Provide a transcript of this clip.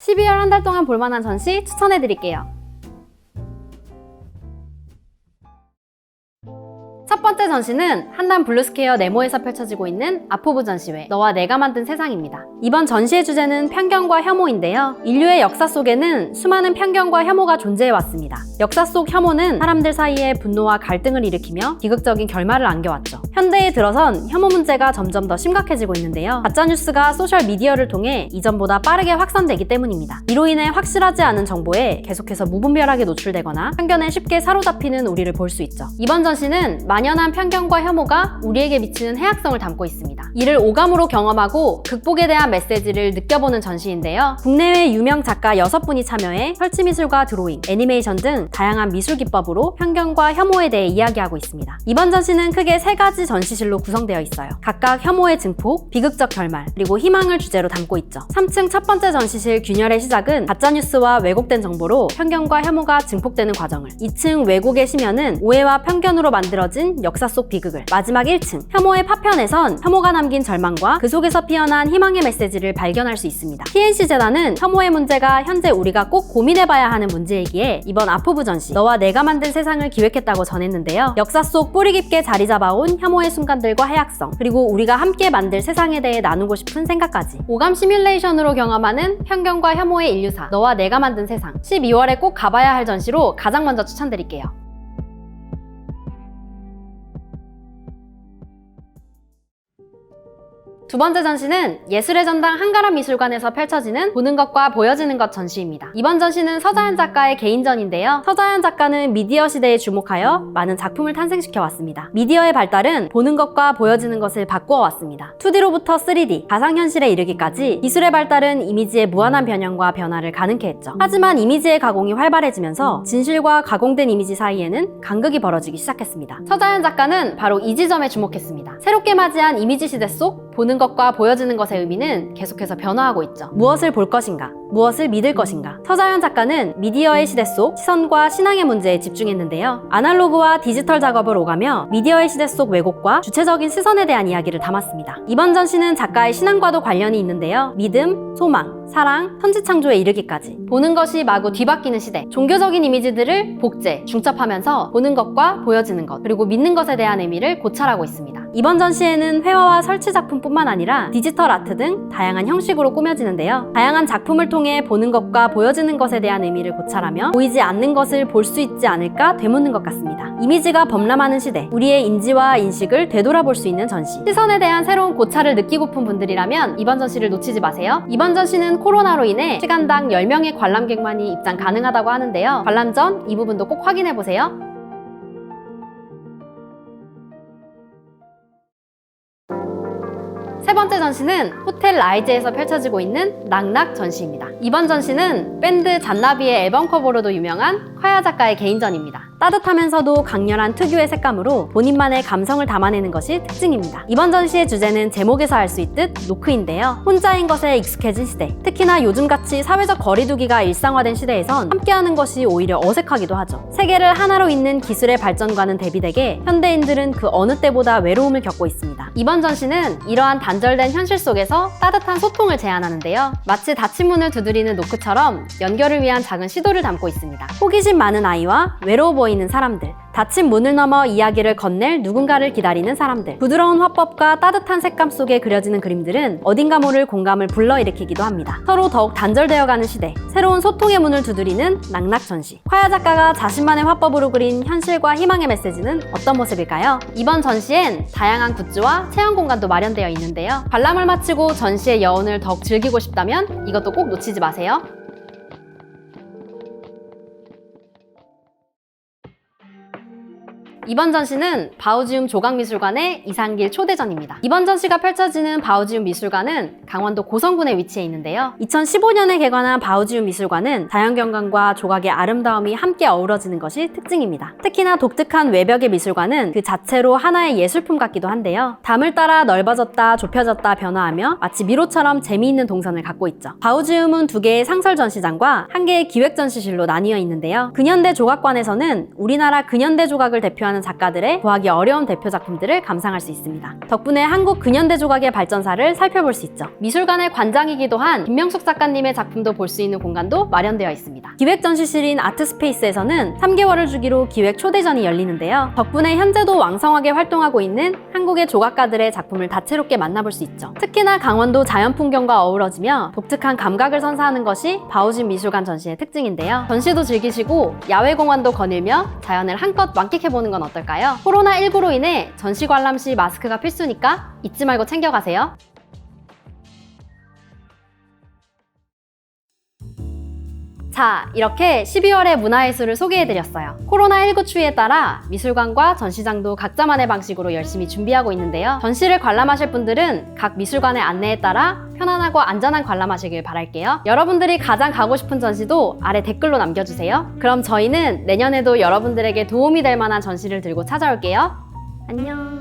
12월 한 달 동안 볼만한 전시 추천해 드릴게요. 첫 번째 전시는 한남 블루스퀘어 네모에서 펼쳐지고 있는 아포브 전시회 너와 내가 만든 세상입니다. 이번 전시의 주제는 편견과 혐오인데요. 인류의 역사 속에는 수많은 편견과 혐오가 존재해 왔습니다. 역사 속 혐오는 사람들 사이에 분노와 갈등을 일으키며 비극적인 결말을 안겨왔죠. 현대에 들어선 혐오 문제가 점점 더 심각해지고 있는데요. 가짜뉴스가 소셜 미디어를 통해 이전보다 빠르게 확산되기 때문입니다. 이로 인해 확실하지 않은 정보에 계속해서 무분별하게 노출되거나 편견에 쉽게 사로잡히는 우리를 볼 수 있죠. 이번 전시는 만연한 편견과 혐오가 우리에게 미치는 해악성을 담고 있습니다. 이를 오감으로 경험하고 극복에 대한 메시지를 느껴보는 전시인데요. 국내외 유명 작가 6분이 참여해 설치미술과 드로잉, 애니메이션 등 다양한 미술 기법으로 편견과 혐오에 대해 이야기하고 있습니다. 이번 전시는 크게 세 가지 전시실로 구성되어 있어요. 각각 혐오의 증폭, 비극적 결말, 그리고 희망을 주제로 담고 있죠. 3층 첫 번째 전시실 균열의 시작은 가짜뉴스와 왜곡된 정보로 편견과 혐오가 증폭되는 과정을 2층 왜곡의 심연은 오해와 편견으로 만들어진 역사 속 비극을 마지막 1층 혐오의 파편에선 혐오가 남긴 절망과 그 속에서 피어난 희망의 메시지를 발견할 수 있습니다. TNC 재단은 혐오의 문제가 현재 우리가 꼭 고민해봐야 하는 문제이기에 이번 아포브 전시 너와 내가 만든 세상을 기획했다고 전했는데요. 역사 속 뿌리 깊게 자리 잡아온 혐오 의 순간들과 해악성 그리고 우리가 함께 만들 세상에 대해 나누고 싶은 생각까지 오감 시뮬레이션으로 경험하는 편견과 혐오의 인류사 너와 내가 만든 세상 12월에 꼭 가봐야 할 전시로 가장 먼저 추천드릴게요. 두 번째 전시는 예술의 전당 한가람 미술관에서 펼쳐지는 보는 것과 보여지는 것 전시입니다. 이번 전시는 서자연 작가의 개인전인데요. 서자연 작가는 미디어 시대에 주목하여 많은 작품을 탄생시켜 왔습니다. 미디어의 발달은 보는 것과 보여지는 것을 바꾸어 왔습니다. 2D로부터 3D, 가상현실에 이르기까지 기술의 발달은 이미지의 무한한 변형과 변화를 가능케 했죠. 하지만 이미지의 가공이 활발해지면서 진실과 가공된 이미지 사이에는 간극이 벌어지기 시작했습니다. 서자연 작가는 바로 이 지점에 주목했습니다. 새롭게 맞이한 이미지 시대 속 보는 것과 보여지는 것의 의미는 계속해서 변화하고 있죠. 무엇을 볼 것인가? 무엇을 믿을 것인가? 서자연 작가는 미디어의 시대 속 시선과 신앙의 문제에 집중했는데요. 아날로그와 디지털 작업을 오가며 미디어의 시대 속 왜곡과 주체적인 시선에 대한 이야기를 담았습니다. 이번 전시는 작가의 신앙과도 관련이 있는데요. 믿음, 소망, 사랑, 선지창조에 이르기까지 보는 것이 마구 뒤바뀌는 시대 종교적인 이미지들을 복제, 중첩하면서 보는 것과 보여지는 것 그리고 믿는 것에 대한 의미를 고찰하고 있습니다. 이번 전시에는 회화와 설치 작품뿐만 아니라 디지털 아트 등 다양한 형식으로 꾸며지는데요. 다양한 작품을 통해 보는 것과 보여지는 것에 대한 의미를 고찰하며 보이지 않는 것을 볼 수 있지 않을까 되묻는 것 같습니다. 이미지가 범람하는 시대, 우리의 인지와 인식을 되돌아볼 수 있는 전시. 시선에 대한 새로운 고찰을 느끼고픈 분들이라면 이번 전시를 놓치지 마세요. 이번 전시는 코로나로 인해 시간당 10명의 관람객만이 입장 가능하다고 하는데요. 관람 전 이 부분도 꼭 확인해 보세요. 번째 전시는 호텔 라이즈에서 펼쳐지고 있는 낙낙 전시입니다. 이번 전시는 밴드 잔나비의 앨범 커버로도 유명한 화야 작가의 개인전입니다. 따뜻하면서도 강렬한 특유의 색감으로 본인만의 감성을 담아내는 것이 특징입니다. 이번 전시의 주제는 제목에서 알 수 있듯 노크인데요. 혼자인 것에 익숙해진 시대. 특히나 요즘같이 사회적 거리두기가 일상화된 시대에선 함께하는 것이 오히려 어색하기도 하죠. 세계를 하나로 잇는 기술의 발전과는 대비되게 현대인들은 그 어느 때보다 외로움을 겪고 있습니다. 이번 전시는 이러한 단절된 현실 속에서 따뜻한 소통을 제안하는데요. 마치 닫힌 문을 두드리는 노크처럼 연결을 위한 작은 시도를 담고 있습니다. 호기심 많은 아이와 외로워 보이는 사람들, 닫힌 문을 넘어 이야기를 건넬 누군가를 기다리는 사람들, 부드러운 화법과 따뜻한 색감 속에 그려지는 그림들은 어딘가 모를 공감을 불러일으키기도 합니다. 서로 더욱 단절되어가는 시대, 새로운 소통의 문을 두드리는 낙낙 전시. 화야 작가가 자신만의 화법으로 그린 현실과 희망의 메시지는 어떤 모습일까요? 이번 전시엔 다양한 굿즈와 체험 공간도 마련되어 있는데요. 관람을 마치고 전시의 여운을 더욱 즐기고 싶다면 이것도 꼭 놓치지 마세요. 이번 전시는 바우지움 조각미술관의 이상길 초대전입니다. 이번 전시가 펼쳐지는 바우지움 미술관은 강원도 고성군에 위치해 있는데요. 2015년에 개관한 바우지움 미술관은 자연경관과 조각의 아름다움이 함께 어우러지는 것이 특징입니다. 특히나 독특한 외벽의 미술관은 그 자체로 하나의 예술품 같기도 한데요. 담을 따라 넓어졌다 좁혀졌다 변화하며 마치 미로처럼 재미있는 동선을 갖고 있죠. 바우지움은 두 개의 상설 전시장과 한 개의 기획 전시실로 나뉘어 있는데요. 근현대 조각관에서는 우리나라 근현대 조각을 대표하는 활동하는 작가들의 구하기 어려운 대표 작품들을 감상할 수 있습니다. 덕분에 한국 근현대 조각의 발전사를 살펴볼 수 있죠. 미술관의 관장이기도 한 김명숙 작가님의 작품도 볼 수 있는 공간도 마련되어 있습니다. 기획 전시실인 아트스페이스에서는 3개월을 주기로 기획 초대전이 열리는데요. 덕분에 현재도 왕성하게 활동하고 있는 한국의 조각가들의 작품을 다채롭게 만나볼 수 있죠. 특히나 강원도 자연 풍경과 어우러지며 독특한 감각을 선사하는 것이 바우진 미술관 전시의 특징인데요. 전시도 즐기시고 야외 공원도 거닐며 자연을 한껏 만끽해보는 건 어떨까요? 코로나19로 인해 전시 관람 시 마스크가 필수니까 잊지 말고 챙겨가세요. 자, 이렇게 12월의 문화예술을 소개해드렸어요. 코로나19 추이에 따라 미술관과 전시장도 각자만의 방식으로 열심히 준비하고 있는데요. 전시를 관람하실 분들은 각 미술관의 안내에 따라 편안하고 안전한 관람하시길 바랄게요. 여러분들이 가장 가고 싶은 전시도 아래 댓글로 남겨주세요. 그럼 저희는 내년에도 여러분들에게 도움이 될 만한 전시를 들고 찾아올게요. 안녕.